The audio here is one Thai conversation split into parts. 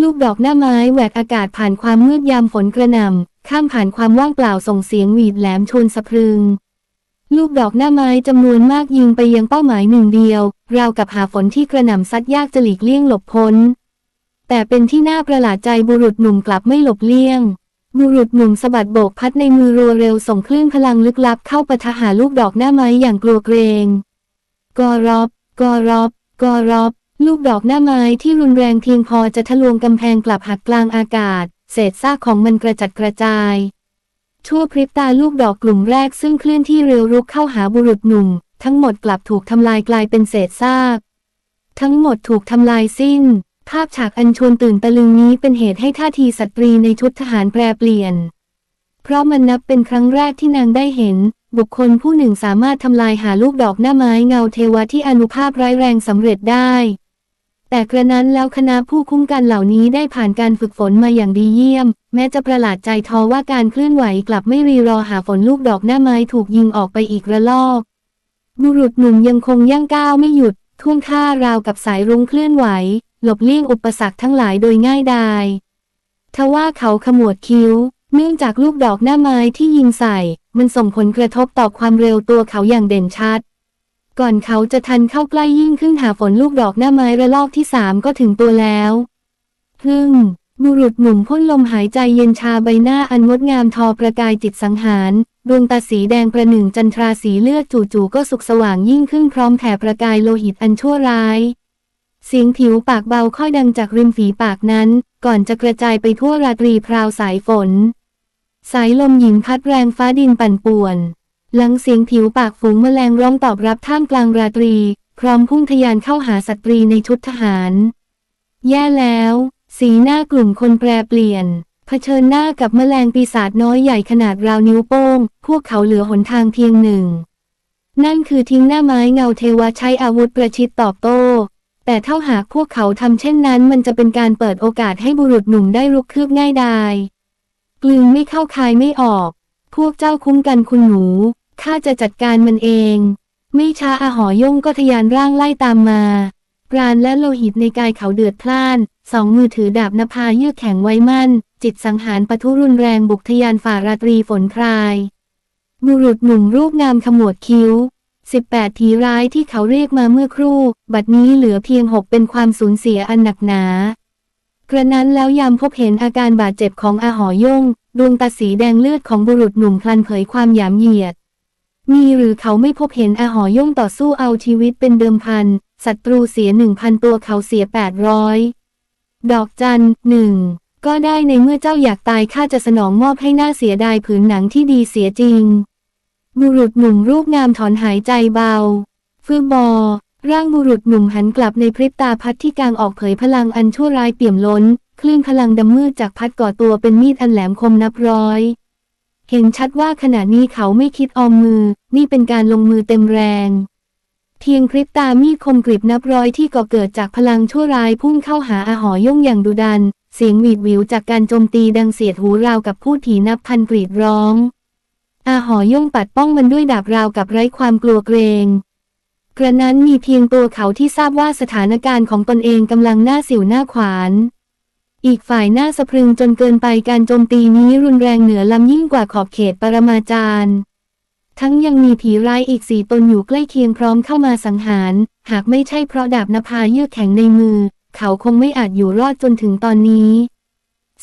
ลูกดอกหน้าไม้แหวกอากาศผ่านความมืดยามฝนกระหน่ำข้ามผ่านความว่างเปล่าส่งเสียงหวีดแหลมชวนสะพรึง ลูกดอกหน้าไม้จำนวนมากยิงไปยังเป้าหมายหนึ่งเดียว ราวกับหาฝนที่กระหน่ำซัดยากจะหลีกเลี่ยงหลบพ้น แต่เป็นที่น่าประหลาดใจบุรุษหนุ่มกลับไม่หลบเลี่ยง บุรุษหนุ่มสะบัดโบกพัดในมือรัวเร็วส่งคลื่นพลังลึกลับเข้าปะทะหาลูกดอกหน้าไม้อย่างกลัวเกรง กอรอบ กอรอบ กอรอบ ลูกดอกหน้าไม้ที่รุนแรงเพียงพอจะทะลวงกำแพงกลับหักกลางอากาศ เศษซากของมันกระจัดกระจาย ชั่วพริบตาลูกดอกกลุ่มแรกซึ่งเคลื่อนที่เร็วรุกเข้าหาบุรุษหนุ่ม ทั้งหมดกลับถูกทำลายกลายเป็นเศษซาก ทั้งหมดถูกทำลายสิ้น ภาพฉากอันชวนตื่นตะลึงนี้เป็นเหตุให้ท่าทีสตรีในชุดทหารแปรเปลี่ยน เพราะมันนับเป็นครั้งแรกที่นางได้เห็นบุคคลผู้หนึ่งสามารถทำลายหาลูกดอกหน้าไม้เงาเทวะที่อนุภาพร้ายแรงสำเร็จได้ แต่กระนั้นแล้วคณะผู้คุ้มกันเหล่านี้ได้ผ่านการฝึกฝนมาอย่างดีเยี่ยม แม้จะประหลาดใจทอว่าการเคลื่อนไหวกลับไม่รีรอหาฝนลูกดอกหน้าไม้ถูกยิงออกไปอีกระลอก บุรุษหนุ่มยังคงย่างก้าวไม่หยุด ท่วงท่าราวกับสายรุ้งเคลื่อนไหว หลบเลี่ยงอุปสรรคทั้งหลายโดยง่ายดายทว่าเขาขมวดคิ้ว เนื่องจากลูกดอกหน้าไม้ที่ยิงใส่ มันส่งผลกระทบต่อความเร็วตัวเขาอย่างเด่นชัด ก่อนเขาจะทันเข้าใกล้ยิ่งขึ้นหาฝนลูกดอกหน้าไม้ระลอกที่สามก็ถึงตัวแล้วพึ่งบุรุษหนุ่มพ่นลมหายใจเย็นชาใบหน้าอันงดงามทอประกายจิตสังหาร ดวงตาสีแดงประหนึ่งจันทราสีเลือดจู่ๆก็สุกสว่างยิ่งขึ้นพร้อมแผ่ประกายโลหิตอันชั่วร้ายเสียงผิวปากเบาค่อยดังจากริมฝีปากนั้น ก่อนจะกระจายไปทั่วราตรีพราวสายฝน สายลมหญิงพัดแรงฟ้าดินปั่นป่วน หลังเสียงผิวปากฝูงแมลงร้องตอบรับท่ามกลางราตรี พร้อมพุ่งทะยานเข้าหาสตรีในชุดทหาร แย่แล้ว สีหน้ากลุ่มคนแปรเปลี่ยน เผชิญหน้ากับแมลงปีศาจน้อยใหญ่ขนาดราวนิ้วโป้ง พวกเขาเหลือหนทางเพียงหนึ่ง นั่นคือทิ้งหน้าไม้เงาเทวะใช้อาวุธประชิดตอบโต้ แต่เท่าหากพวกเขาทำเช่นนั้น มันจะเป็นการเปิดโอกาสให้บุรุษหนุ่มได้รุกคืบง่ายดายกลืนไม่เข้าคายไม่ออก พวกเจ้าคุ้มกันคุณหนู ข้าจะจัดการมันเอง ไม่ช้าอาหอยงก็ทะยานร่างไล่ตามมาปราณและโลหิตในกายเขาเดือดพล่าน สองมือถือดาบนภาเยือกแข็งไว้มั่น จิตสังหารปะทุรุนแรงบุกทยานฝ่าราตรีฝนพราย บุรุษหนุ่มรูปงามขมวดคิ้ว 18 ทีร้ายที่เขาเรียกมาเมื่อครู่ บัดนี้เหลือเพียงหกเป็นความสูญเสียอันหนักหนากระนั้นแล้วยามพบเห็นอาการบาดเจ็บของอาหอยงดวงตาสีแดงเลือดของบุรุษหนุ่มพลันเผยความหยามเหยียด มีหรือเขาไม่พบเห็นอาหอย่งต่อสู้เอาชีวิตเป็นเดิมพัน ศัตรูเสียหนึ่งพันตัวเขาเสียแปดร้อยดอกจันหนึ่งก็ได้ในเมื่อเจ้าอยากตายข้าจะสนองมอบให้หน้าเสียดายผืนหนังที่ดีเสียจริง บุรุษหนุ่มรูปงามถอนหายใจเบา ฟืบอ ร่างบุรุษหนุ่มหันกลับในพริบตาพัดที่กลางออกเผยพลังอันชั่วร้ายเปี่ยมล้น คลื่นพลังดำมืดจากพัดก่อตัวเป็นมีดอันแหลมคมนับร้อย เห็นชัดว่าขณะนี้เขาไม่คิดออมมือ นี่เป็นการลงมือเต็มแรง เพียงพริบตามีดคมกริบนับร้อยที่ก่อเกิดจากพลังชั่วร้ายพุ่งเข้าหาอาหอย่งอย่างดุดัน เสียงหวีดหวิวจากการโจมตีดังเสียดหูราวกับผู้ถีนับพันกรีดร้อง อาหอย่งปัดป้องมันด้วยดาบราวกับไร้ความกลัวเกรงกระนั้นมีเพียงตัวเขาที่ทราบว่าสถานการณ์ของตนเองกำลังหน้าสิวหน้าขวาน อีกฝ่ายหน้าสะพรึงจนเกินไปการโจมตีนี้รุนแรงเหนือลำยิ่งกว่าขอบเขตปรมาจารย์ ทั้งยังมีผีร้ายอีกสี่ตนอยู่ใกล้เคียงพร้อมเข้ามาสังหาร หากไม่ใช่เพราะดาบนภาเยือกแข็งในมือ เขาคงไม่อาจอยู่รอดจนถึงตอนนี้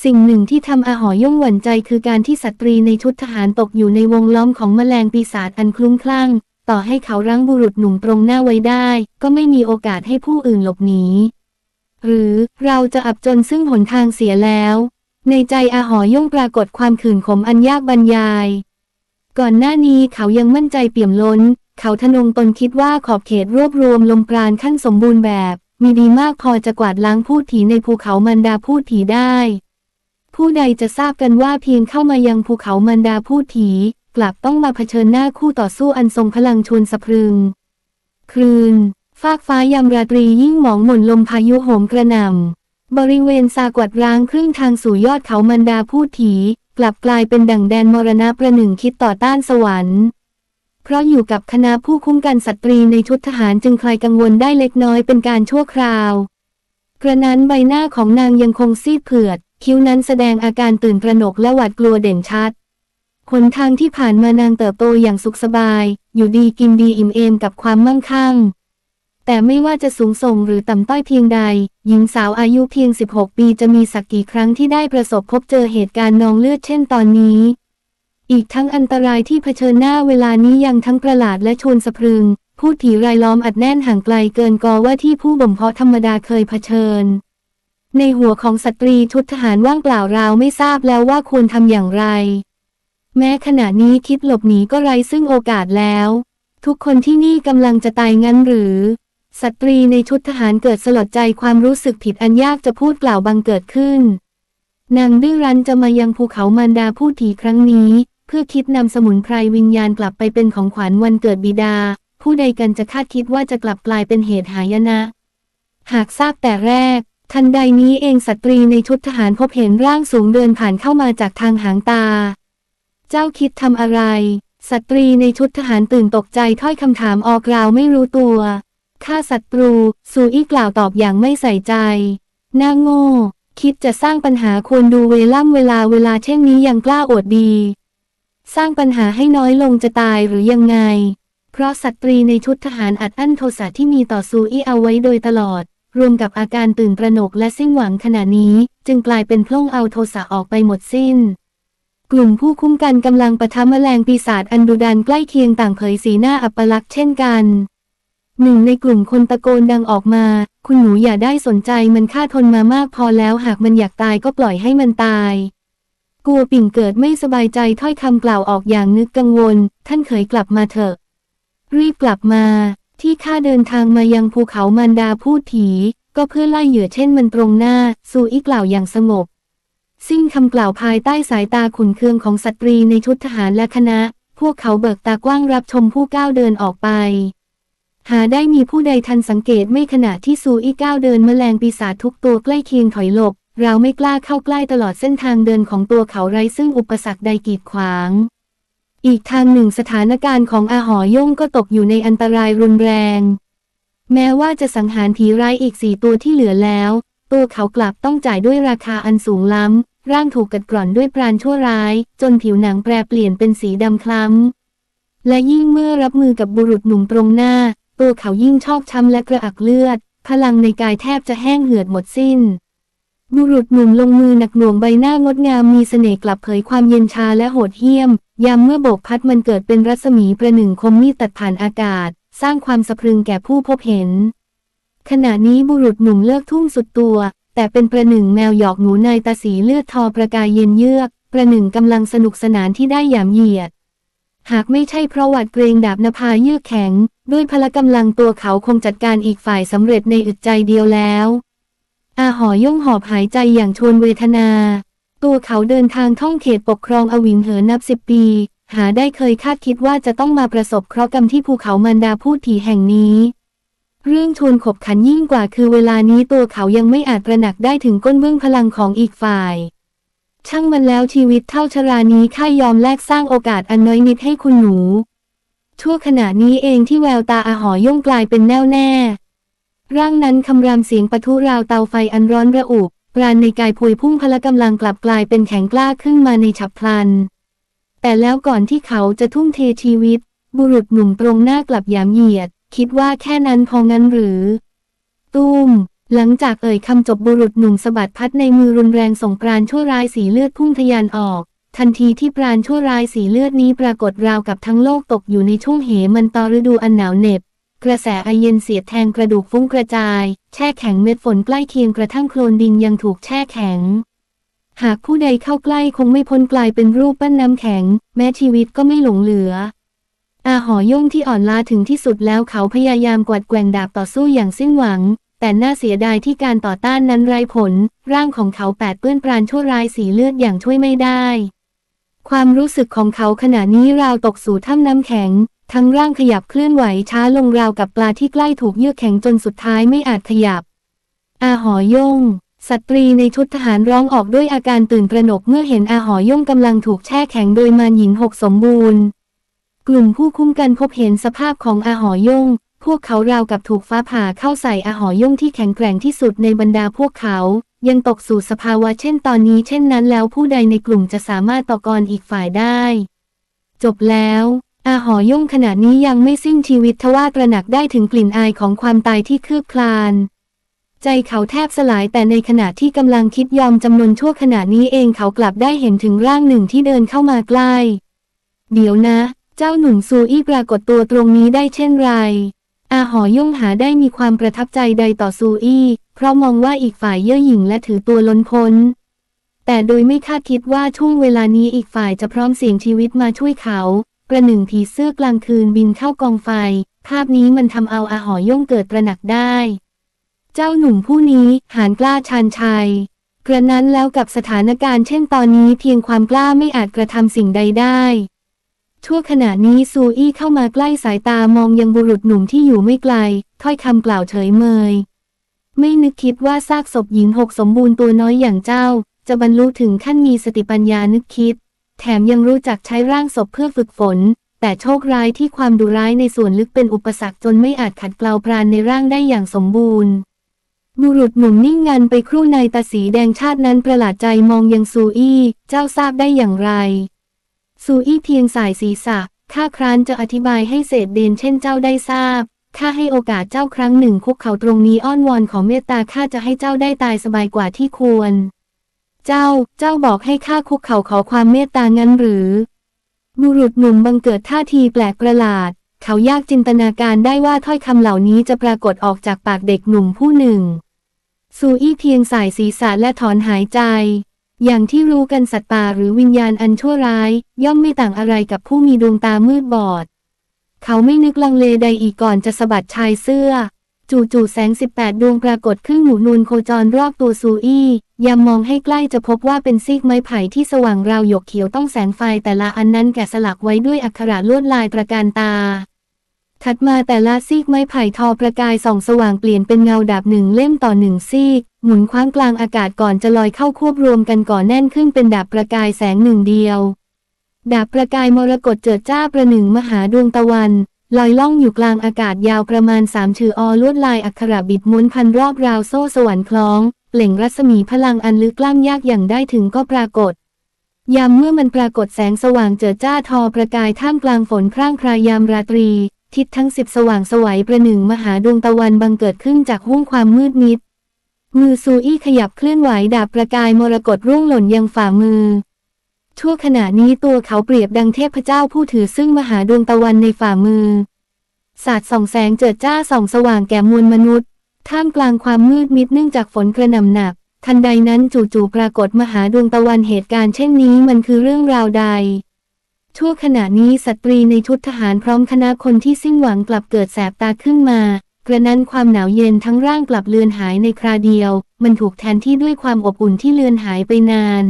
สิ่งหนึ่งที่ทำอาหอย่งหวั่นใจคือการที่สตรีในชุดทหารตกอยู่ในวงล้อมของแมลงปีศาจอันคลุ้มคลั่ง ต่อให้เขารั้งบุรุษหนุ่มตรงหน้าไว้ได้ ก็ไม่มีโอกาสให้ผู้อื่นหลบหนี หรือเราจะอับจนซึ่งหนทางเสียแล้ว ในใจอาหอย่งปรากฏความขื่นขมอันยากบรรยาย ก่อนหน้านี้เขายังมั่นใจเปี่ยมล้น เขาทนงตนคิดว่าขอบเขตรวบรวมลมปราณขั้นสมบูรณ์แบบ มีดีมากพอจะกวาดล้างพูดผีในภูเขามันดาพูดผีได้ ผู้ใดจะทราบกันว่าเพียงเข้ามายังภูเขามันดาพูดผีกลับต้องมาเผชิญหน้าคู่ต่อสู้อันทรงพลังชวนสะพรึง คลืนากฟ้ายามราตรียิ่งหมองหม่นลมพายุโหมกระหน่ำ บริเวณซากวัดร้างครึ่งทางสู่ยอดเขามันดาพูดผีกลับกลายเป็นดั่งแดนมรณะประหนึ่งคิดต่อต้านสวรรค์ เพราะอยู่กับคณะผู้คุ้มกันสตรีในชุดทหารจึงคลายกังวลได้เล็กน้อยเป็นการชั่วคราว กระนั้นใบหน้าของนางยังคงซีดเผือด คิ้วนั้นแสดงอาการตื่นตระหนกและหวาดกลัวเด่นชัดหนทางที่ผ่านมานางเติบโตอย่างสุขสบาย อยู่ดีกินดีอิ่มเอมกับความมั่งคั่ง แต่ไม่ว่าจะสูงส่งหรือต่ำต้อยเพียงใด หญิงสาวอายุเพียง 16 ปีจะมีสักกี่ครั้งที่ได้ประสบพบเจอเหตุการณ์นองเลือดเช่นตอนนี้ อีกทั้งอันตรายที่เผชิญหน้าเวลานี้ยังทั้งประหลาดและชวนสะพรึงพูดผีรายล้อมอัดแน่นห่างไกลเกินกอว่าที่ผู้บ่มเพาะธรรมดาเคยเผชิญ ในหัวของสตรีชุดทหารว่างเปล่าราวไม่ทราบแล้วว่าควรทำอย่างไร แม้ขณะนี้คิดหลบหนีก็ไร้ซึ่งโอกาสแล้ว ทุกคนที่นี่กำลังจะตายงั้นหรือ สตรีในชุดทหารเกิดสลดใจความรู้สึกผิดอันยากจะพูดกล่าวบังเกิดขึ้น นางดื้อรั้นจะมายังภูเขามารดาพูดถีครั้งนี้ เพื่อคิดนำสมุนไพรวิญญาณกลับไปเป็นของขวัญวันเกิดบิดา ผู้ใดกันจะคาดคิดว่าจะกลับกลายเป็นเหตุหายนะ หากทราบแต่แรก ทันใดนี้เองสตรีในชุดทหารพบเห็นร่างสูงเดินผ่านเข้ามาจากทางหางตา เจ้าคิดทำอะไร สตรีในชุดทหารตื่นตกใจถ้อยคำถามออกราวไม่รู้ตัว ข้าศัตรูสูอีกล่าวตอบอย่างไม่ใส่ใจ หน้าโง่ คิดจะสร้างปัญหาควรดูเวล่ำเวลาเวลาเช่นนี้ยังกล้าอวดดี สร้างปัญหาให้น้อยลงจะตายหรือยังไง เพราะสตรีในชุดทหารอัดอั้นโทสะที่มีต่อซูอี้เอาไว้โดยตลอด รวมกับอาการตื่นตระหนกและสิ้นหวังขณะนี้ จึงกลายเป็นพล่งเอาโทสะออกไปหมดสิ้นกลุ่มผู้คุ้มกันกำลังปะทะแมลงปีศาจอันดุดันใกล้เคียงต่างเผยสีหน้าอัปลักษณ์เช่นกัน หนึ่งในกลุ่มคนตะโกนดังออกมา คุณหนูอย่าได้สนใจมันฆ่าทนมามากพอแล้วหากมันอยากตายก็ปล่อยให้มันตาย กลัวปิ่งเกิดไม่สบายใจถ้อยคำกล่าวออกอย่างนึกกังวล ท่านเคยกลับมาเถอะ รีบกลับมา ที่ข้าเดินทางมายังภูเขามันดาพูดผีก็เพื่อไล่เหยื่อเช่นมันตรงหน้าสูอีกล่าวอย่างสงบสิ้นคำกล่าวภายใต้สายตาขุนเคืองของสตรีในชุดทหารและคณะ พวกเขาเบิกตากว้างรับชมผู้ก้าวเดินออกไป หาได้มีผู้ใดทันสังเกตไม่ขณะที่ซูอี้ก้าวเดินแมลงปีศาจทุกตัวใกล้เคียงถอยหลบ เราไม่กล้าเข้าใกล้ตลอดเส้นทางเดินของตัวเขาไร้ซึ่งอุปสรรคใดกีดขวาง อีกทางหนึ่งสถานการณ์ของอาหอย่งก็ตกอยู่ในอันตรายรุนแรง แม้ว่าจะสังหารผีร้ายอีกสี่ตัวที่เหลือแล้ว ตัวเขากลับต้องจ่ายด้วยราคาอันสูงล้ำ ร่างถูกกัดกร่อนด้วยปราณชั่วร้าย จนผิวหนังแปรเปลี่ยนเป็นสีดำคล้ำและยิ่งเมื่อรับมือกับบุรุษหนุ่มตรงหน้า ตัวเขายิ่งชอกช้ำและกระอักเลือด พลังในกายแทบจะแห้งเหือดหมดสิ้น บุรุษหนุ่มลงมือหนักหน่วงใบหน้างดงามมีเสน่ห์กลับเผยความเย็นชาและโหดเหี้ยม ยามเมื่อโบกพัดมันเกิดเป็นรัศมีประหนึ่งคมมีดตัดผ่านอากาศ สร้างความสะพรึงแก่ผู้พบเห็น ขณะนี้บุรุษหนุ่มเลิกทุ่งสุดตัว แต่เป็นประหนึ่งแมวหยอกหนูในตาสีเลือดทอประกายเย็นเยือก ประหนึ่งกำลังสนุกสนานที่ได้หยามเหยียด หากไม่ใช่เพราะหวัดเกรงดาบนภายือแข็ง ด้วยพละกำลังตัวเขาคงจัดการอีกฝ่ายสำเร็จในอึดใจเดียวแล้ว อาหอย่งหอบหายใจอย่างชวนเวทนา ตัวเขาเดินทางท่องเขตปกครองอวิงเหอนับสิบปี หาได้เคยคาดคิดว่าจะต้องมาประสบเคราะห์กรรมที่ภูเขามันดาพูดถีแห่งนี้ เรื่องชวนขบขันยิ่งกว่าคือเวลานี้ตัวเขายังไม่อาจประหนักได้ถึงก้นเบื้องพลังของอีกฝ่าย ช่างมันแล้วชีวิตเท่าชรานี้ข้ายอมแลกสร้างโอกาสอันน้อยนิดให้คุณหนูชั่วขณะนี้เองที่แววตาอาหอย่งกลายเป็นแน่วแน่ ร่างนั้นคำรามเสียงปะทุราวเตาไฟอันร้อนระอุปราณในกายพวยพุ่งพละกำลังกลับกลายเป็นแข็งกล้าขึ้นมาในฉับพลัน แต่แล้วก่อนที่เขาจะทุ่มเทชีวิต บุรุษหนุ่มตรงหน้ากลับยามเหยียด คิดว่าแค่นั้นพองั้นหรือ ตุ้ม หลังจากเอ่ยคำจบบุรุษหนุ่มสะบัดพัดในมือรุนแรงส่งปราณชั่วร้ายสีเลือดพุ่งทะยานออก ทันทีที่ปราณชั่วร้ายสีเลือดนี้ปรากฏราวกับทั้งโลกตกอยู่ในช่วงเหมันตอฤดูอันหนาวเหน็บ กระแสไอเย็นเสียดแทงกระดูกฟุ้งกระจาย แช่แข็งเม็ดฝนใกล้เคียงกระทั่งโคลนดินยังถูกแช่แข็ง หากผู้ใดเข้าใกล้คงไม่พ้นกลายเป็นรูปปั้นน้ำแข็ง แม้ชีวิตก็ไม่หลงเหลืออาหอย่งที่อ่อนล้าถึงที่สุดแล้วเขาพยายามกวาดแกว่งดาบต่อสู้อย่างสิ้นหวัง แต่น่าเสียดายที่การต่อต้านนั้นไร้ผล ร่างของเขาแปดเปื้อนปราณชั่วร้ายสีเลือดอย่างช่วยไม่ได้ ความรู้สึกของเขาขณะนี้ราวตกสู่ถ้ำน้ำแข็ง ทั้งร่างขยับเคลื่อนไหวช้าลงราวกับปลาที่ใกล้ถูกเยือกแข็งจนสุดท้ายไม่อาจขยับ อาหอยงสตรีในชุดทหารร้องออกด้วยอาการตื่นตระหนกเมื่อเห็นอาหอยงกำลังถูกแช่แข็งโดยมารหญิงหกสมบูรณ์ กลุ่มผู้คุ้มกันพบเห็นสภาพของอาหอยง พวกเขาราวกับถูกฟ้าผ่าเข้าใส่อาหอย่งที่แข็งแกร่งที่สุดในบรรดาพวกเขา ยังตกสู่สภาวะเช่นตอนนี้เช่นนั้นแล้วผู้ใดในกลุ่มจะสามารถต่อกรอีกฝ่ายได้ จบแล้วอาหอย่งขณะนี้ยังไม่สิ้นชีวิตทว่าตระหนักได้ถึงกลิ่นอายของความตายที่คืบคลาน ใจเขาแทบสลายแต่ในขณะที่กำลังคิดยอมจำนวนชั่วขณะนี้เองเขากลับได้เห็นถึงร่างหนึ่งที่เดินเข้ามาใกล้ เดี๋ยวนะ เจ้าหนุ่มซูอี้ปรากฏตัวตรงนี้ได้เช่นไร อาหอย่งหาได้มีความประทับใจใดต่อซูอี้ เพราะมองว่าอีกฝ่ายเย่อหยิ่งและถือตัวล้นพ้น แต่โดยไม่คาดคิดว่าช่วงเวลานี้อีกฝ่ายจะพร้อมเสี่ยงชีวิตมาช่วยเขาประหนึ่งผีเสื้อกลางคืนบินเข้ากองไฟ ภาพนี้มันทำเอาอาหอย่งเกิดตระหนักได้ เจ้าหนุ่มผู้นี้หานกล้าชาญชัย กระนั้นแล้วกับสถานการณ์เช่นตอนนี้เพียงความกล้าไม่อาจกระทำสิ่งใดได้ ชั่วขณะนี้ซูอี้เข้ามาใกล้สายตามองยังบุรุษหนุ่มที่อยู่ไม่ไกล ถ้อยคำกล่าวเฉยเมย ไม่นึกคิดว่าซากศพหญิงหกสมบูรณ์ตัวน้อยอย่างเจ้า จะบรรลุถึงขั้นมีสติปัญญานึกคิด แถมยังรู้จักใช้ร่างศพเพื่อฝึกฝน แต่โชคร้ายที่ความดุร้ายในส่วนลึกเป็นอุปสรรคจนไม่อาจขัดเกลาปราณในร่างได้อย่างสมบูรณ์ บุรุษหนุ่มนิ่งงันไปครู่ในตาสีแดงชาตินั้นประหลาดใจมองยังซูอี้ เจ้าทราบได้อย่างไร ซูอี้เพียงสายศีรษะ ข้าครั้นจะอธิบายให้เศษเดนเช่นเจ้าได้ทราบ ข้าให้โอกาสเจ้าครั้งหนึ่งคุกเข่าตรงนี้อ้อนวอนขอเมตตาข้าจะให้เจ้าได้ตายสบายกว่าที่ควร เจ้า เจ้าบอกให้ข้าคุกเข่าขอความเมตตางั้นหรือ บุรุษหนุ่มบังเกิดท่าทีแปลกประหลาด เขายากจินตนาการได้ว่าถ้อยคำเหล่านี้จะปรากฏออกจากปากเด็กหนุ่มผู้หนึ่งซูอี้เพียงสายศีรษะและถอนหายใจ อย่างที่รู้กันสัตว์ป่าหรือวิญญาณอันชั่วร้าย ย่อมไม่ต่างอะไรกับผู้มีดวงตามืดบอด เขาไม่นึกลังเลใดอีกก่อนจะสะบัดชายเสื้อ จู่ๆแสง 18 ดวงปรากฏขึ้นหมุนนูนโคจรรอบตัวซูอี้ยามมองให้ใกล้จะพบว่าเป็นซีกไม้ไผ่ที่สว่างราวหยกเขียวต้องแสงไฟแต่ละอันนั้นแกะสลักไว้ด้วยอักขระลวดลายประการตา ถัดมาแต่ละซีกไม้ไผ่ทอประกายส่องสว่างเปลี่ยนเป็นเงาดาบหนึ่งเล่มต่อหนึ่งซีก หมุนคว้างกลางอากาศก่อนจะลอยเข้าควบรวมกันก่อนแน่นขึ้นเป็นดาบประกายแสงหนึ่งเดียว ดาบประกายมรกตเจิดจ้าประหนึ่งมหาดวงตะวัน ลอยล่องอยู่กลางอากาศยาวประมาณสามชื่ออลวดลายอักขระบิดม้วนพันรอบราวโซ่สวรรค์คล้องเปล่งรัศมีพลังอันลึกล้ำยากอย่างได้ถึงก็ปรากฏยามเมื่อมันปรากฏแสงสว่างเจิดจ้าทอประกายท่ามกลางฝนพร่างพรายามราตรี ทิศทั้งสิบสว่างสวัยประหนึ่งมหาดวงตะวันบังเกิดขึ้นจากห้วงความมืดมิด มือซูอี้ขยับเคลื่อนไหวดาบประกายมรกตร่วงหล่นยังฝ่ามือชั่วขณะนี้ตัวเขาเปรียบดังเทพเจ้าผู้ถือซึ่งมหาดวงตะวันในฝ่ามือสาดส่องแสงเจิดจ้าส่องสว่างแก่มวลมนุษย์ ท่ามกลางความมืดมิดเนื่องจากฝนกระหน่ำหนัก ทันใดนั้นจู่ๆปรากฏมหาดวงตะวันเหตุการณ์เช่นนี้มันคือเรื่องราวใด ชั่วขณะนี้สตรีในชุดทหารพร้อมคณะคนที่สิ้นหวังกลับเกิดแสบตาขึ้นมา กระนั้นความหนาวเย็นทั้งร่างกลับเลือนหายในคราเดียว มันถูกแทนที่ด้วยความอบอุ่นที่เลือนหายไปนาน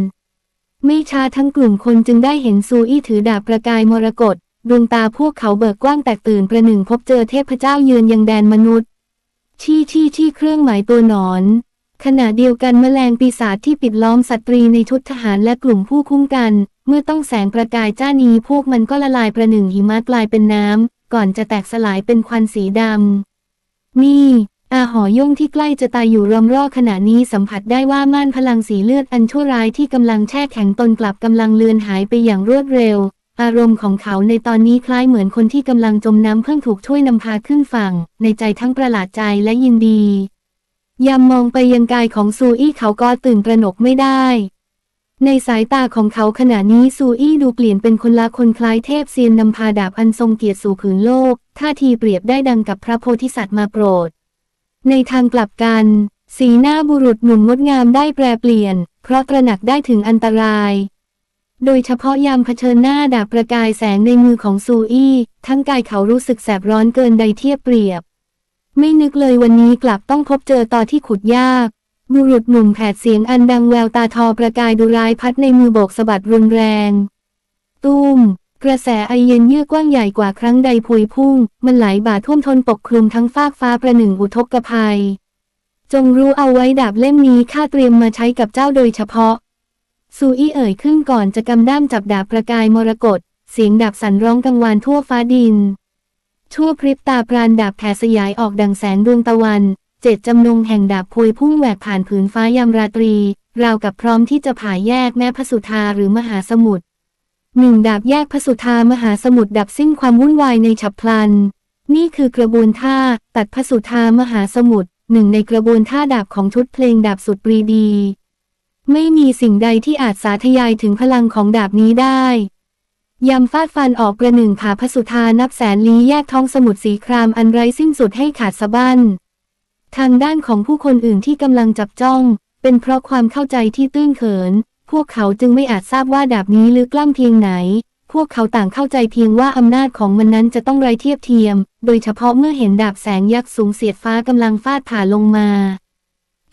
ไม่ช้าทั้งกลุ่มคนจึงได้เห็นซูอี้ถือดาบประกายมรกตดวงตาพวกเขาเบิกกว้างแตกตื่นประหนึ่งพบเจอเทพเจ้ายืนยังแดนมนุษย์ชี้ชี้ชี้เครื่องหมายตัวหนอน ขณะเดียวกันแมลงปีศาจที่ปิดล้อมสตรีในชุดทหารและกลุ่มผู้คุ้มกัน เมื่อต้องแสงประกายจ้านี้พวกมันก็ละลายประหนึ่งหิมะกลายเป็นน้ำ ก่อนจะแตกสลายเป็นควันสีดำ นี่ อาหอย่งที่ใกล้จะตายอยู่รอมรอขณะนี้สัมผัสได้ว่าม่านพลังสีเลือดอันชั่วร้ายที่กำลังแช่แข็งตนกลับกำลังเลือนหายไปอย่างรวดเร็ว อารมณ์ของเขาในตอนนี้คล้ายเหมือนคนที่กำลังจมน้ำเพิ่งถูกช่วยนำพาขึ้นฝั่ง ในใจทั้งประหลาดใจและยินดียามมองไปยังกายของซูอี้เขาก็ตื่นตระหนกไม่ได้ ในสายตาของเขาขณะนี้ซูอี้ดูเปลี่ยนเป็นคนละคนคล้ายเทพเซียนนำพาดาบอันทรงเกียรติสู่ผืนโลก ท่าทีเปรียบได้ดังกับพระโพธิสัตว์มาโปรด ในทางกลับกัน สีหน้าบุรุษหนุ่มงดงามได้แปรเปลี่ยน เพราะตระหนักได้ถึงอันตราย โดยเฉพาะยามเผชิญหน้าดาบประกายแสงในมือของซูอี้ ทั้งกายเขารู้สึกแสบร้อนเกินใดเทียบเปรียบ ไม่นึกเลยวันนี้กลับต้องพบเจอตอที่ขุดยาก บุรุษหนุ่มแผดเสียงอันดังแววตาทอประกายดุร้ายพัดในมือโบกสะบัดรุนแรง ตุ้ม กระแสไอเย็นเยือกกว้างใหญ่กว่าครั้งใดพวยพุ่ง มันไหลบ่าท่วมทนปกคลุมทั้งฟากฟ้าประหนึ่งอุทกภัย จงรู้เอาไว้ดาบเล่มนี้ข้าเตรียมมาใช้กับเจ้าโดยเฉพาะ ซูอี้เอ่ยขึ้นก่อนจะกำด้ามจับดาบประกายมรกตเสียงดาบสั่นร้องกังวานทั่วฟ้าดิน ชั่วพริบตาปราณดาบแผ่สยายออกดังแสงดวงตะวัน เจ็ดจำนงแห่งดาบพวยพุ่งแหวกผ่านผืนฟ้ายามราตรี ราวกับพร้อมที่จะผ่าแยกแม่พสุธาหรือมหาสมุทรหนึ่งดาบแยกพสุธามหาสมุทรดับสิ้นความวุ่นวายในฉับพลัน นี่คือกระบวนท่าตัดพสุธามหาสมุทรหนึ่งในกระบวนท่าดาบของชุดเพลงดาบสุดปรีดี ไม่มีสิ่งใดที่อาจสาธยายถึงพลังของดาบนี้ได้ยำฟาดฟันออกประหนึ่งผ่าพสุธานับแสนลี้แยกท้องสมุทรสีครามอันไร้สิ้นสุดให้ขาดสะบั้น ทางด้านของผู้คนอื่นที่กำลังจับจ้อง เป็นเพราะความเข้าใจที่ตื้นเขิน พวกเขาจึงไม่อาจทราบว่าดาบนี้ลึกล้ำเพียงไหน พวกเขาต่างเข้าใจเพียงว่าอำนาจของมันนั้นจะต้องไรเทียบเทียม โดยเฉพาะเมื่อเห็นดาบแสงยักษ์สูงเสียดฟ้ากำลังฟาดผ่าลงมา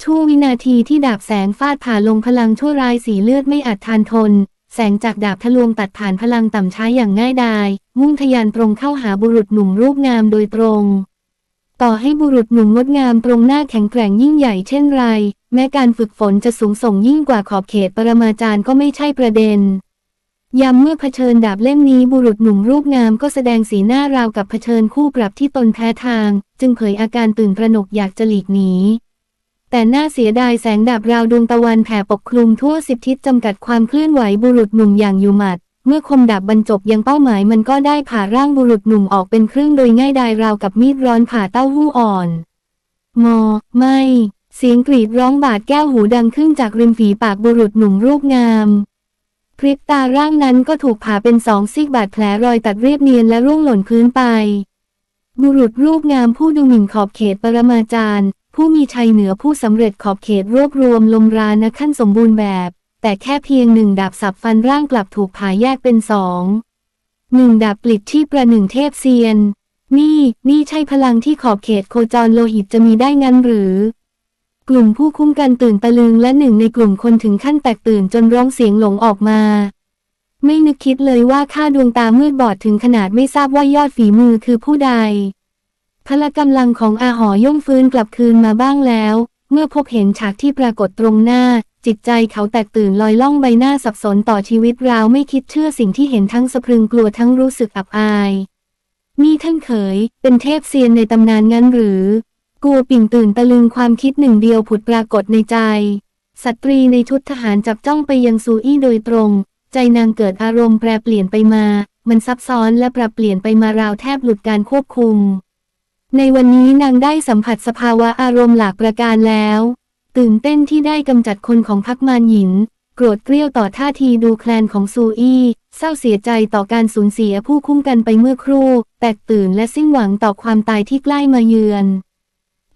ชั่ววินาทีที่ดาบแสงฟาดผ่าลงพลังชั่วร้ายสีเลือดไม่อาจทานทน แสงจากดาบทะลวงตัดผ่านพลังต่ำช้าอย่างง่ายดาย มุ่งทะยานตรงเข้าหาบุรุษหนุ่มรูปงามโดยตรง ต่อให้บุรุษหนุ่มงดงามตรงหน้าแข็งแกร่งยิ่งใหญ่เช่นไร แม้การฝึกฝนจะสูงส่งยิ่งกว่าขอบเขตปรมาจารย์ก็ไม่ใช่ประเด็นยามเมื่อเผชิญดาบเล่มนี้บุรุษหนุ่มรูปงามก็แสดงสีหน้าราวกับเผชิญคู่ปรับที่ตนแพ้ทาง จึงเผยอาการตื่นตระหนกอยากจะหลีกหนีแต่น่าเสียดายแสงดาบราวดวงตะวันแผ่ปกคลุมทั่วสิบทิศจำกัดความเคลื่อนไหวบุรุษหนุ่มอย่างอยู่หมัด เมื่อคมดาบบรรจบยังเป้าหมายมันก็ได้ผ่าร่างบุรุษหนุ่มออกเป็นครึ่งโดยง่ายดายราวกับมีดร้อนผ่าเต้าหู้อ่อนมอไม่ เสียงกรีดร้องบาดแก้วหูดังขึ้นจากริมฝีปากบุรุษหนุ่มรูปงามพริบตาร่างนั้นก็ถูกผ่าเป็นสองซีกบาดแผลรอยตัดเรียบเนียนและร่วงหล่นพื้นไป บุรุษรูปงามผู้ดูหมิ่นขอบเขตปรมาจารย์ ผู้มีชัยเหนือผู้สำเร็จขอบเขตรวบรวมลมรานะขั้นสมบูรณ์แบบ แต่แค่เพียงหนึ่งดาบสับฟันร่างกลับถูกผ่าแยกเป็นสองหนึ่งดาบปลิดที่ประหนึ่งเทพเซียน นี่ นี่ใช่พลังที่ขอบเขตโคจรโลหิตจะมีได้งั้นหรือ กลุ่มผู้คุ้มกันตื่นตะลึงและหนึ่งในกลุ่มคนถึงขั้นแตกตื่นจนร้องเสียงหลงออกมา ไม่นึกคิดเลยว่าข้าดวงตามืดบอดถึงขนาดไม่ทราบว่ายอดฝีมือคือผู้ใด พละกำลังของอาหอย่งฟื้นกลับคืนมาบ้างแล้ว เมื่อพบเห็นฉากที่ปรากฏตรงหน้า จิตใจเขาแตกตื่นลอยล่องใบหน้าสับสนต่อชีวิตราวไม่คิดเชื่อสิ่งที่เห็นทั้งสะพรึงกลัวทั้งรู้สึกอับอายนี่ท่านเขย เป็นเทพเซียนในตำนานงั้นหรือ กัวปิ่งตื่นตะลึงความคิดหนึ่งเดียวผุดปรากฏในใจ สตรีในชุดทหารจับจ้องไปยังซูอี้โดยตรง ใจนางเกิดอารมณ์แปรเปลี่ยนไปมา มันซับซ้อนและปรับเปลี่ยนไปมาราวแทบหลุดการควบคุม ในวันนี้นางได้สัมผัสสภาวะอารมณ์หลากประการแล้ว ตื่นเต้นที่ได้กำจัดคนของพักมารหญิน โกรธเกรี้ยวต่อท่าทีดูแคลนของซูอี้ เศร้าเสียใจต่อการสูญเสียผู้คุ้มกันไปเมื่อครู่ แตกตื่นและสิ้นหวังต่อความตายที่ใกล้มาเยือน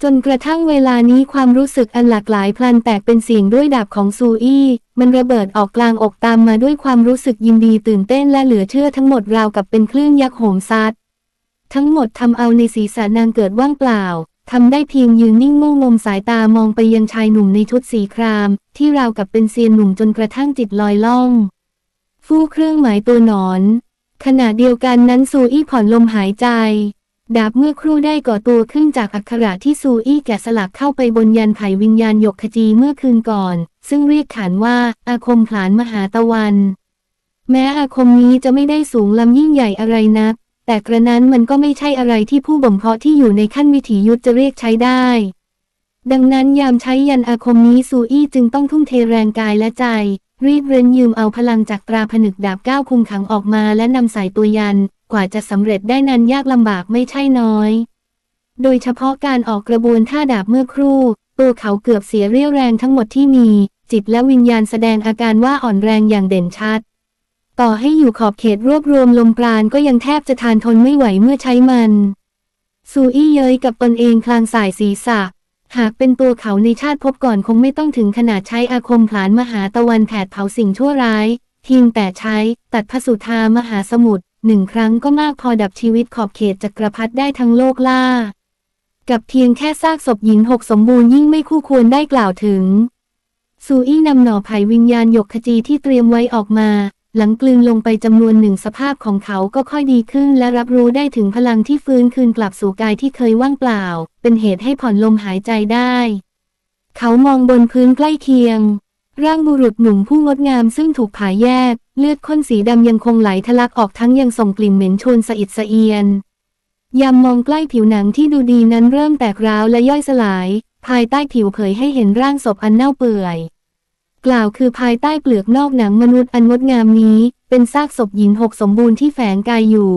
จนกระทั่งเวลานี้ความรู้สึกอันหลากหลายพลันแตกเป็นเสียงด้วยดาบของซูอี้ มันระเบิดออกกลางอกตามมาด้วยความรู้สึกยินดีตื่นเต้นและเหลือเชื่อทั้งหมดราวกับเป็นคลื่นยักษ์โหมซัดทั้งหมดทำเอาในศีรษะนางเกิดว่างเปล่า ทำได้เพียงยืนนิ่งงงงมสายตามองไปยังชายหนุ่มในชุดสีคราม ที่ราวกับเป็นเซียนหนุ่มจนกระทั่งจิตลอยล่อง ฟู่เครื่องหมายตัวหนอน ขณะเดียวกันนั้นซูอี้ผ่อนลมหายใจ ดาบเมื่อครู่ได้ก่อตัวขึ้นจากอักขระที่ซูอี้แกะสลักเข้าไปบนยันไผ่วิญญาณหยกขจีเมื่อคืนก่อน ซึ่งเรียกขานว่าอาคมผลานมหาตะวัน แม้อาคมนี้จะไม่ได้สูงลำยิ่งใหญ่อะไรนัก แต่กระนั้นมันก็ไม่ใช่อะไรที่ผู้บ่มเพาะที่อยู่ในขั้นวิถียุทธจะเรียกใช้ได้ ดังนั้นยามใช้ยันอาคมนี้ซูอี้จึงต้องทุ่มเทแรงกายและใจ รีบเร้นยืมเอาพลังจากตราผนึกดาบก้าวคุมขังออกมาและนำใส่ตัวยัน กว่าจะสำเร็จได้นั้นยากลำบากไม่ใช่น้อย โดยเฉพาะการออกกระบวนท่าดาบเมื่อครู่ ตัวเขาเกือบเสียเรี่ยวแรงทั้งหมดที่มี จิตและวิญญาณแสดงอาการว่าอ่อนแรงอย่างเด่นชัด ต่อให้อยู่ขอบเขตรวบรวมลมปราณก็ยังแทบจะทานทนไม่ไหวเมื่อใช้มัน ซูอี้เย้ยกับตนเองพลางสายศีรษะ หากเป็นตัวเขาในชาติพบก่อนคงไม่ต้องถึงขนาดใช้อาคมผลานมหาตะวันแผดเผาสิ่งชั่วร้าย เพียงแต่ใช้ตัดพสุธามหาสมุทรหนึ่งครั้งก็มากพอดับชีวิตขอบเขตจักรพรรดิได้ทั้งโลกล่า กับเพียงแค่ซากศพหญิงหกสมบูรณ์ยิ่งไม่คู่ควรได้กล่าวถึงซูอี้นำหน่อไผ่วิญญาณหยกขจีที่เตรียมไว้ออกมา หลังกลืนลงไปจำนวนหนึ่งสภาพของเขาก็ค่อยดีขึ้นและรับรู้ได้ถึงพลังที่ฟื้นคืนกลับสู่กายที่เคยว่างเปล่า เป็นเหตุให้ผ่อนลมหายใจได้ เขามองบนพื้นใกล้เคียง ร่างบุรุษหนุ่มผู้งดงามซึ่งถูกผ่าแยก เลือดข้นสีดำยังคงไหลทะลักออกทั้งยังส่งกลิ่นเหม็นชวนสะอิดสะเอียน ยามมองใกล้ผิวหนังที่ดูดีนั้นเริ่มแตกร้าวและย่อยสลาย ภายใต้ผิวเผยให้เห็นร่างศพอันเน่าเปื่อย กล่าวคือภายใต้เปลือกนอกหนังมนุษย์อันงดงามนี้ เป็นซากศพหญิงหกสมบูรณ์ที่แฝงกายอยู่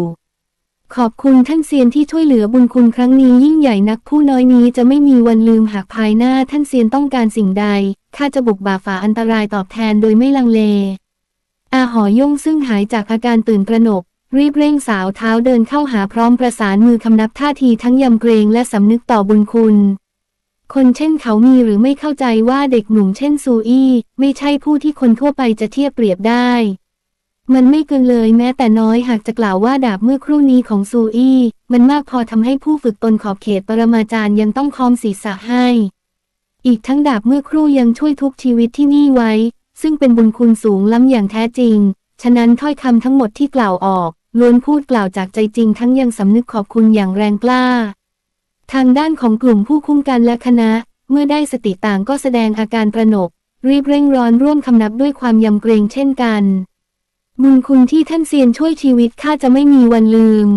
ขอบคุณท่านเซียนที่ช่วยเหลือบุญคุณครั้งนี้ยิ่งใหญ่นักผู้น้อยนี้จะไม่มีวันลืมหากภายหน้าท่านเซียนต้องการสิ่งใด ข้าจะบุกบ่าฝ่าอันตรายตอบแทนโดยไม่ลังเล อาหอย่งซึ่งหายจากอาการตื่นตระหนกรีบเร่งสาวเท้าเดินเข้าหาพร้อมประสานมือคำนับท่าทีทั้งยำเกรงและสำนึกต่อบุญคุณ คนเช่นเขามีหรือไม่เข้าใจว่าเด็กหนุ่มเช่นซูอี้ไม่ใช่ผู้ที่คนทั่วไปจะเทียบเปรียบได้ มันไม่เกินเลยแม้แต่น้อยหากจะกล่าวว่าดาบเมื่อครู่นี้ของซูอี้มันมากพอทำให้ผู้ฝึกตนขอบเขตปรมาจารย์ยังต้องคอมศีรษะให้ อีกทั้งดาบเมื่อครู่ยังช่วยทุกชีวิตที่นี่ไว้ ซึ่งเป็นบุญคุณสูงล้ำอย่างแท้จริง ฉะนั้นถ้อยคำทั้งหมดที่กล่าวออกล้วนพูดกล่าวจากใจจริงทั้งยังสำนึกขอบคุณอย่างแรงกล้า ทางด้านของกลุ่มผู้คุ้มกันและคณะ เมื่อได้สติต่างก็แสดงอาการประหนก รีบเร่งร้อนร่วมคำนับด้วยความยำเกรงเช่นกัน บุญคุณที่ท่านเซียนช่วยชีวิตข้าจะไม่มีวันลืม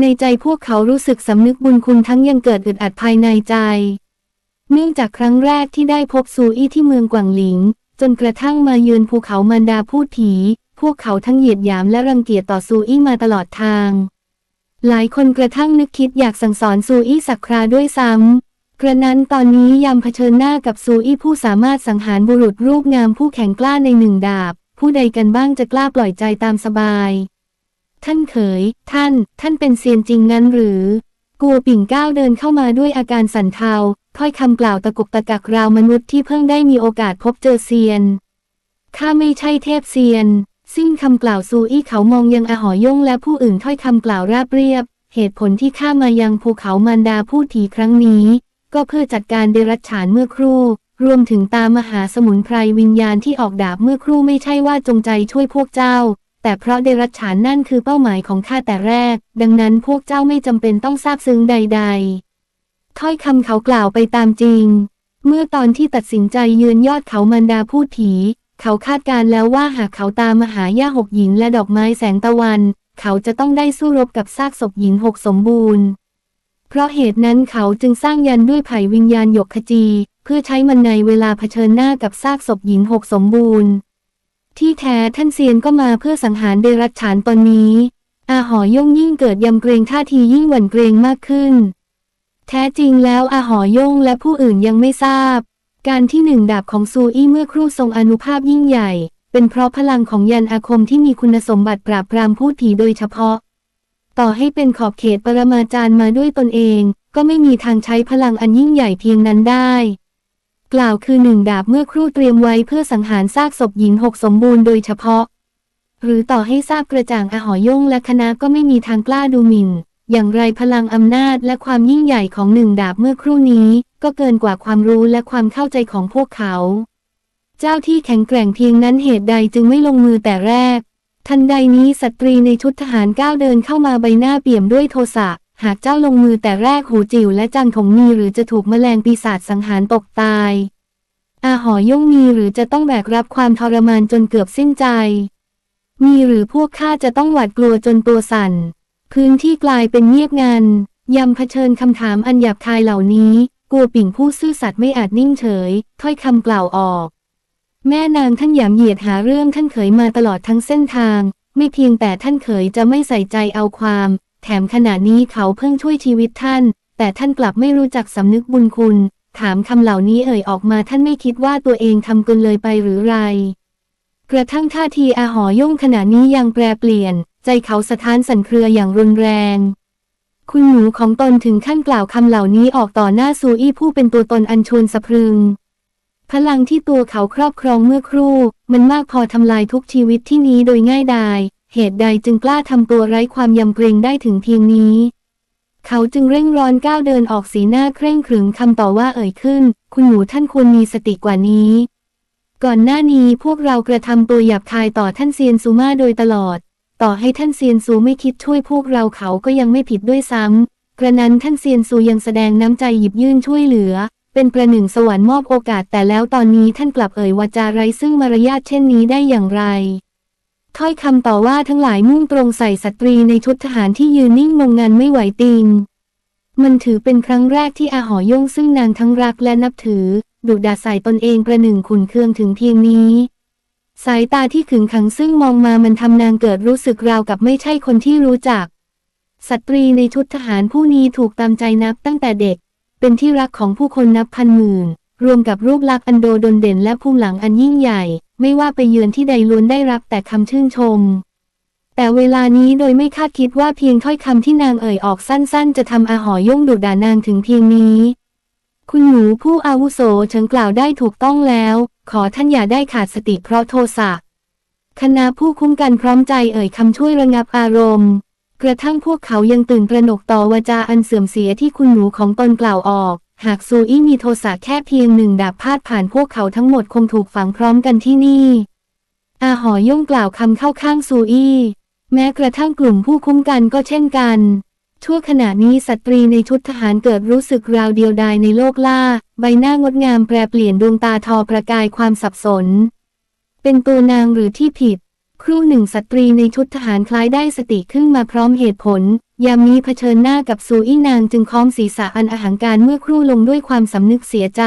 ในใจพวกเขารู้สึกสำนึกบุญคุณทั้งยังเกิดอึดอัดภายในใจ เนื่องจากครั้งแรกที่ได้พบซูอี้ที่เมืองกวางหลิง จนกระทั่งมาเยือนภูเขามันดาพูดผี พวกเขาทั้งเหยียดหยามและรังเกียจต่อซูอี้มาตลอดทาง หลายคนกระทั่งนึกคิดอยากสั่งสอนซูอี้สักคราด้วยซ้ำ กระนั้นตอนนี้ยามเผชิญหน้ากับซูอี้ผู้สามารถสังหารบุรุษรูปงามผู้แข็งกล้าในหนึ่งดาบ ผู้ใดกันบ้างจะกล้าปล่อยใจตามสบาย ท่านเขย ท่าน ท่านเป็นเซียนจริงงั้นหรือ กัวปิ่งก้าวเดินเข้ามาด้วยอาการสั่นเทา ถ้อยคำกล่าวตะกุกตะกักราวมนุษย์ที่เพิ่งได้มีโอกาสพบเจอเซียน ข้าไม่ใช่เทพเซียน สิ้นคำกล่าวซูอี้เขามองยังอหอยงและผู้อื่นถ้อยคำกล่าวราบเรียบ เหตุผลที่ข้ามายังภูเขามันดาพูดถีครั้งนี้ ก็เพื่อจัดการเดรัจฉานเมื่อครู่ รวมถึงตามมหาสมุนไพรวิญญาณที่ออกดาบเมื่อครู่ไม่ใช่ว่าจงใจช่วยพวกเจ้า แต่เพราะเดรัจฉานนั่นคือเป้าหมายของข้าแต่แรก ดังนั้นพวกเจ้าไม่จำเป็นต้องทราบซึ้งใด ๆ ถ้อยคำเขากล่าวไปตามจริง เมื่อตอนที่ตัดสินใจยืนยอดเขามันดาพูดผี เขาคาดการแล้วว่าหากเขาตามมหาย่าหกหญิงและดอกไม้แสงตะวัน เขาจะต้องได้สู้รบกับซากศพหญิงหกสมบูรณ์ เพราะเหตุนั้นเขาจึงสร้างยันด้วยไผ่วิญญาณหยกขจี เพื่อใช้มันในเวลาเผชิญหน้ากับซากศพหญิงหกสมบูรณ์ ที่แท้ท่านเซียนก็มาเพื่อสังหารเดรัจฉานตอนนี้ อาหอย่งยิ่งเกิดยำเกรงท่าทียิ่งหวั่นเกรงมากขึ้น แท้จริงแล้วอาหอย่งและผู้อื่นยังไม่ทราบ การที่หนึ่งดาบของซูอี้เมื่อครู่ทรงอนุภาพยิ่งใหญ่ เป็นเพราะพลังของยันอาคมที่มีคุณสมบัติปราบปรามพูดผีโดยเฉพาะ ต่อให้เป็นขอบเขตปรมาจารย์มาด้วยตนเอง ก็ไม่มีทางใช้พลังอันยิ่งใหญ่เพียงนั้นได้ กล่าวคือหนึ่งดาบเมื่อครู่เตรียมไว้เพื่อสังหารซากศพหญิงหกสมบูรณ์โดยเฉพาะ หรือต่อให้ทราบกระจ่างอหอยงและคณะก็ไม่มีทางกล้าดูหมิ่น อย่างไรพลังอำนาจและความยิ่งใหญ่ของหนึ่งดาบเมื่อครู่นี้ ก็เกินกว่าความรู้และความเข้าใจของพวกเขา เจ้าที่แข็งแกร่งเพียงนั้นเหตุใดจึงไม่ลงมือแต่แรก ทันใดนี้สตรีในชุดทหารก้าวเดินเข้ามาใบหน้าเปี่ยมด้วยโทสะ หากเจ้าลงมือแต่แรกหูจิ๋วและจังถงมีหรือจะถูกแมลงปีศาจสังหารตกตาย อาหอย่งมีหรือจะต้องแบกรับความทรมานจนเกือบสิ้นใจ มีหรือพวกข้าจะต้องหวาดกลัวจนตัวสั่น พื้นที่กลายเป็นเงียบงันยำเผชิญคำถามอันหยาบคายเหล่านี้ กัวปิ่งผู้ซื่อสัตย์ไม่อาจนิ่งเฉย ถ้อยคำกล่าวออก แม่นางท่านหยามเหยียดหาเรื่องท่านเขยมาตลอดทั้งเส้นทาง ไม่เพียงแต่ท่านเขยจะไม่ใส่ใจเอาความ แถมขณะนี้เขาเพิ่งช่วยชีวิตท่าน แต่ท่านกลับไม่รู้จักสำนึกบุญคุณ ถามคำเหล่านี้เอ่ยออกมาท่านไม่คิดว่าตัวเองทำเกินเลยไปหรือไร กระทั่งท่าทีอาหอย่งขณะนี้ยังแปรเปลี่ยน ใจเขาสะท้านสั่นเครืออย่างรุนแรง คุณหนูของตนถึงขั้นกล่าวคำเหล่านี้ออกต่อหน้าซูอี้ผู้เป็นตัวตนอันชวนสะพรึง พลังที่ตัวเขาครอบครองเมื่อครู่ มันมากพอทำลายทุกชีวิตที่นี้โดยง่ายดาย เหตุใดจึงกล้าทำตัวไร้ความยำเกรงได้ถึงเพียงนี้ เขาจึงเร่งร้อนก้าวเดินออกสีหน้าเคร่งขรึมคำต่อว่าเอ่ยขึ้น คุณหนูท่านควรมีสติกว่านี้ ก่อนหน้านี้พวกเรากระทำตัวหยาบคายต่อท่านเซียนซูมาโดยตลอด ต่อให้ท่านเซียนซูไม่คิดช่วยพวกเราเขาก็ยังไม่ผิดด้วยซ้ำ กระนั้นท่านเซียนซูยังแสดงน้ำใจหยิบยื่นช่วยเหลือ เป็นประหนึ่งสวรรค์มอบโอกาสแต่แล้วตอนนี้ท่านกลับเอ่ยวาจาไรซึ่งมารยาทเช่นนี้ได้อย่างไร ถ้อยคำต่อว่าทั้งหลายมุ่งตรงใส่สตรีในชุดทหารที่ยืนนิ่งงงงันไม่ไหวติง มันถือเป็นครั้งแรกที่อาหอยงซึ่งนางทั้งรักและนับถือดุดาใส่ตนเองประหนึ่งขุนเคืองถึงเพียงนี้ สายตาที่ขึงขังซึ่งมองมามันทำนางเกิดรู้สึกราวกับไม่ใช่คนที่รู้จัก สตรีในชุดทหารผู้นี้ถูกตามใจนับตั้งแต่เด็ก เป็นที่รักของผู้คนนับพันหมื่น รวมกับรูปลักษณ์อันโดดนเด่นและภูมิหลังอันยิ่งใหญ่ ไม่ว่าไปเยือนที่ใดล้วนได้รับแต่คำชื่นชม แต่เวลานี้โดยไม่คาดคิดว่าเพียงถ้อยคำที่นางเอ่ยออกสั้น ๆ จะทำอาหอย่งดุด่านางถึงเพียงนี้ คุณหนูผู้อาวุโสเฉิงกล่าวได้ถูกต้องแล้ว ขอท่านอย่าได้ขาดสติเพราะโทสะคณะผู้คุ้มกันพร้อมใจเอ่ยคำช่วยระงับอารมณ์ กระทั่งพวกเขายังตื่นตระหนกต่อวาจาอันเสื่อมเสียที่คุณหนูของตนกล่าวออก หากซูอี้มีโทสะแค่เพียงหนึ่งดาบพาดผ่านพวกเขาทั้งหมดคงถูกฝังพร้อมกันที่นี่ อาหอย่งกล่าวคำเข้าข้างซูอี้แม้กระทั่งกลุ่มผู้คุ้มกันก็เช่นกัน ชั่วขณะนี้สตรีในชุดทหารเกิดรู้สึกราวเดียวดายในโลกล่า ใบหน้างดงามแปรเปลี่ยนดวงตาทอประกายความสับสน เป็นตัวนางหรือที่ผิด ครู่หนึ่งสตรีในชุดทหารคล้ายได้สติขึ้นมาพร้อมเหตุผล ยามนี้เผชิญหน้ากับซูอี้นางจึงค้อมศีรษะอันอหังการเมื่อครู่ลงด้วยความสำนึกเสียใจ